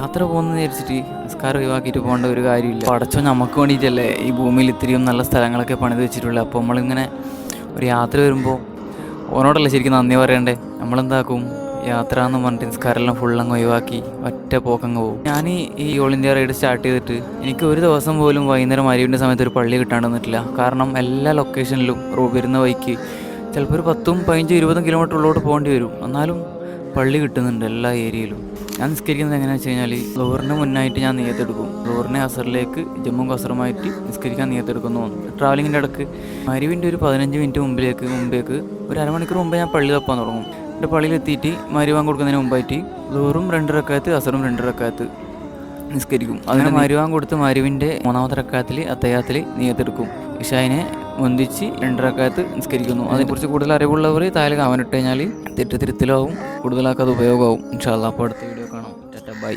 യാത്ര പോകുന്ന വിചാരിച്ചിട്ട് നിസ്കാരം ഒഴിവാക്കിയിട്ട് പോകേണ്ട ഒരു കാര്യമില്ല. പടച്ചോ നമുക്ക് വേണ്ടിയിട്ടല്ലേ ഈ ഭൂമിയിൽ ഇത്രയും നല്ല സ്ഥലങ്ങളൊക്കെ പണിത് വെച്ചിട്ടുള്ളത്? അപ്പോൾ നമ്മളിങ്ങനെ ഒരു യാത്ര വരുമ്പോൾ ഓനോടല്ലേ ശരിക്കും നന്ദി പറയണ്ടേ? നമ്മളെന്താക്കും? യാത്ര എന്ന് പറഞ്ഞിട്ട് നിസ്കാരമെല്ലാം ഫുള്ളങ്ങ് ഒഴിവാക്കി ഒറ്റ പോക്കങ്ങ് പോകും. ഞാൻ ഈ ഓൾ ഇന്ത്യ റൈഡ് സ്റ്റാർട്ട് ചെയ്തിട്ട് എനിക്ക് ഒരു ദിവസം പോലും വൈകുന്നേരം അരിവിന്റെ സമയത്ത് ഒരു പള്ളി കിട്ടാണ്ട് വന്നിട്ടില്ല കാരണം എല്ലാ ലൊക്കേഷനിലും വരുന്ന വഴിക്ക് ചിലപ്പോൾ ഒരു പത്തും പതിനഞ്ചും ഇരുപതും കിലോമീറ്റർ ഉള്ളോട്ട് പോകേണ്ടി വരും. എന്നാലും പള്ളി കിട്ടുന്നുണ്ട് എല്ലാ ഏരിയയിലും. ഞാൻ നിസ്കരിക്കുന്നത് എങ്ങനെയാണെന്ന് വെച്ച് കഴിഞ്ഞാൽ ലോറിന് മുന്നായിട്ട് ഞാൻ നീയത്തെടുക്കും ലോറിനെ അസറിലേക്ക് ജമ്മു കസറുമായിട്ട് നിസ്കരിക്കാൻ നീയത്തെടുക്കുന്നു ട്രാവലിങ്ങിന്റെ ഇടയ്ക്ക് മരുവിന്റെ ഒരു പതിനഞ്ച് മിനിറ്റ് മുമ്പിലേക്ക് മുമ്പേക്ക് ഒരു അരമണിക്കൂർ മുമ്പേ ഞാൻ പള്ളി തപ്പാൻ തുടങ്ങും. എന്റെ പള്ളിയിലെത്തിയിട്ട് മരുവാൻ കൊടുക്കുന്നതിന് മുമ്പായിട്ട് ലോറും രണ്ട് റക്കായത്ത് അസറും രണ്ട് റക്കായത്ത് നിസ്കരിക്കും. അങ്ങനെ മരുവാൻ കൊടുത്ത് മരുവിന്റെ മൂന്നാമത്തെ റക്കായത്തിൽ അത്തയ്യാത്തിൽ നീയത്തെടുക്കും ഇഷായിനെ ഒന്നിച്ച് രണ്ടരക്കാലത്ത് നിസ്കരിക്കുന്നു. അതിനെക്കുറിച്ച് കൂടുതൽ അറിവുള്ളവർ താഴെ കാവനിട്ട് കഴിഞ്ഞാൽ തെറ്റ് തിരുത്തലാവും കൂടുതലാക്കത് ഉപയോഗമാവും. ഇൻഷാല്ല അപ്പോൾ അടുത്ത വീഡിയോ കാണാം. Tata bye.